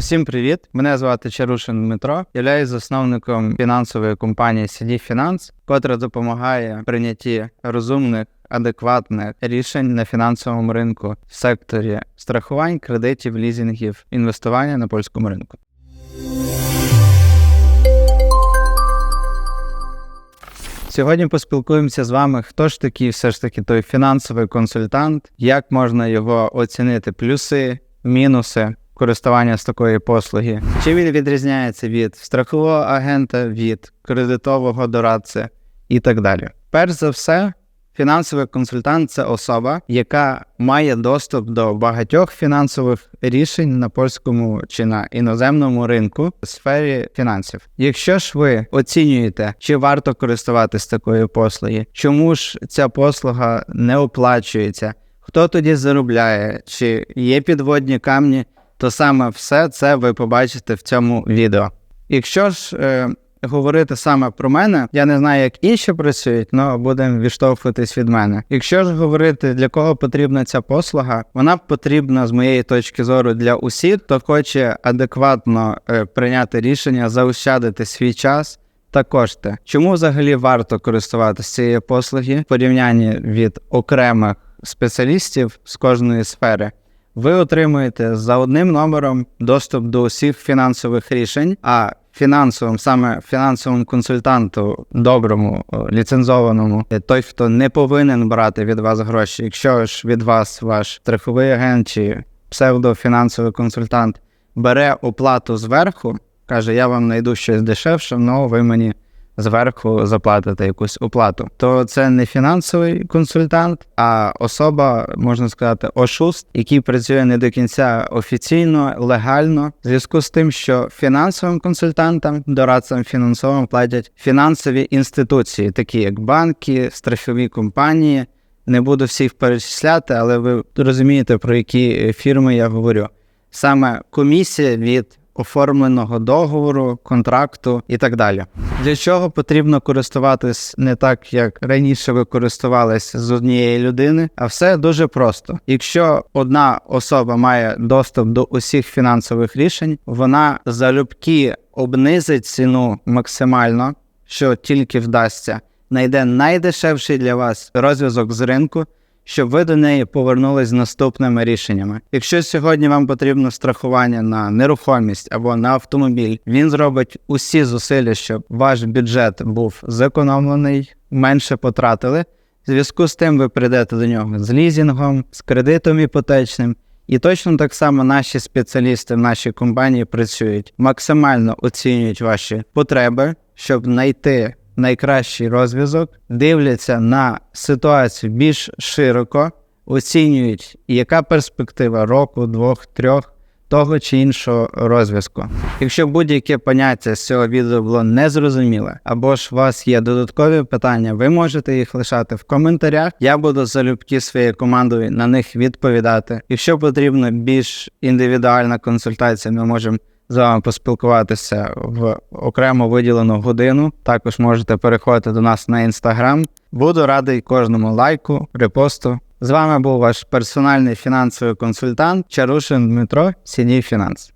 Усім привіт! Мене звати Чарушин Дмитро. Являюсь засновником фінансової компанії CD Finance, котра допомагає в прийнятті розумних, адекватних рішень на фінансовому ринку в секторі страхувань, кредитів, лізінгів, інвестування на польському ринку. Сьогодні поспілкуємося з вами, хто ж такий все ж таки той фінансовий консультант, як можна його оцінити плюси, мінуси користування з такої послуги, чи він відрізняється від страхового агента, від кредитового дорадця і так далі. Перш за все, фінансовий консультант це особа, яка має доступ до багатьох фінансових рішень на польському чи на іноземному ринку в сфері фінансів. Якщо ж ви оцінюєте, чи варто користуватись такою послуги, чому ж ця послуга не оплачується, хто тоді заробляє, чи є підводні камні, то саме все це ви побачите в цьому відео. Якщо ж е, говорити саме про мене, я не знаю, як інші працюють, але будемо відштовхуватись від мене. Якщо ж говорити, для кого потрібна ця послуга, вона потрібна з моєї точки зору для усіх, хто хоче адекватно е, прийняти рішення, заощадити свій час. Та кошти. Чому взагалі варто користуватися цією послуги в порівнянні від окремих спеціалістів з кожної сфери? Ви отримуєте за одним номером доступ до усіх фінансових рішень, а фінансовим, саме фінансовому консультанту, доброму, ліцензованому, той, хто не повинен брати від вас гроші, якщо ж від вас ваш страховий агент чи псевдофінансовий консультант бере оплату зверху, каже: Я вам знайду щось дешевше, але ви мені зверху заплатите якусь оплату, то це не фінансовий консультант, а особа, можна сказати, ошуст, який працює не до кінця офіційно, легально, в зв'язку з тим, що фінансовим консультантам, дорадцям фінансовим платять фінансові інституції, такі як банки, страхові компанії. Не буду всіх перечисляти, але ви розумієте, про які фірми я говорю. Саме комісія від оформленого договору, контракту і так далі. Для чого потрібно користуватись не так, як раніше ви користувалися з однієї людини, а все дуже просто. Якщо одна особа має доступ до усіх фінансових рішень, вона залюбки обнизить ціну максимально, що тільки вдасться, знайде найдешевший для вас розв'язок з ринку щоб ви до неї повернулись з наступними рішеннями. Якщо сьогодні вам потрібно страхування на нерухомість або на автомобіль, він зробить усі зусилля, щоб ваш бюджет був зекономлений, менше потратили. В зв'язку з тим ви прийдете до нього з лізінгом, з кредитом іпотечним. І точно так само наші спеціалісти в нашій компанії працюють, максимально оцінюють ваші потреби, щоб знайти найкращий розв'язок, дивляться на ситуацію більш широко, оцінюють, яка перспектива року, двох, трьох. Того чи іншого розв'язку. Якщо будь-яке поняття з цього відео було незрозуміле, або ж у вас є додаткові питання, ви можете їх лишати в коментарях. Я буду залюбки своєю командою на них відповідати. Якщо потрібна більш індивідуальна консультація, ми можемо з вами поспілкуватися в окремо виділену годину. Також можете переходити до нас на інстаграм. Буду радий кожному лайку, репосту. З вами був ваш персональний фінансовий консультант Чарушин Дмитро, Сіній Фінанс.